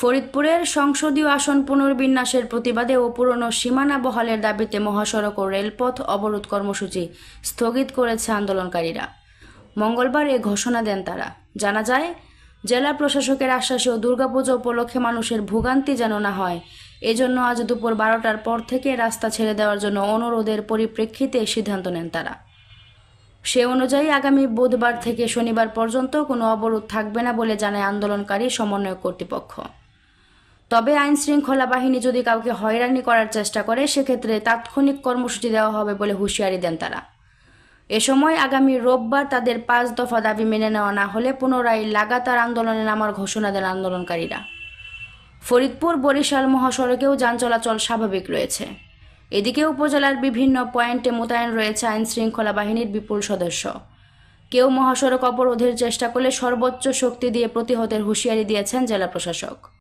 ফরিদপুরের সংসদীয় আসন পুনর্বিন্যাসের প্রতিবাদে ও পুরনো সীমানা বহালের দাবিতে মহাসড়ক ও রেলপথ অবরোধ কর্মসূচি স্থগিত করেছে আন্দোলনকারীরা। মঙ্গলবার এ ঘোষণা দেন তারা। জানা যায়, জেলা প্রশাসকের আশ্বাসে ও দুর্গাপুজো উপলক্ষে মানুষের ভোগান্তি যেন না হয়, এজন্য আজ দুপুর বারোটার পর থেকে রাস্তা ছেড়ে দেওয়ার জন্য অনুরোধের পরিপ্রেক্ষিতে সিদ্ধান্ত নেন তারা। সে অনুযায়ী আগামী বুধবার থেকে শনিবার পর্যন্ত কোনো অবরোধ থাকবে না বলে জানায় আন্দোলনকারী সমন্বয় কর্তৃপক্ষ। তবে আইন শৃঙ্খলা বাহিনী যদি কাউকে হয়রানি করার চেষ্টা করে, সেক্ষেত্রে তাৎক্ষণিক কর্মসূচি দেওয়া হবে বলে হুঁশিয়ারি দেন তারা। এ সময় আগামী রোববার তাদের পাঁচ দফা দাবি মেনে নেওয়া না হলে পুনরায় লাগাতার আন্দোলনে নামার ঘোষণা দেন আন্দোলনকারীরা। ফরিদপুর বরিশাল মহাসড়কেও যান চলাচল স্বাভাবিক রয়েছে। এদিকে উপজেলার বিভিন্ন পয়েন্টে মোতায়েন রয়েছে আইন শৃঙ্খলা বাহিনীর বিপুল সদস্য। কেউ মহাসড়ক অবরোধের চেষ্টা করলে সর্বোচ্চ শক্তি দিয়ে প্রতিহতের হুঁশিয়ারি দিয়েছেন জেলা প্রশাসক।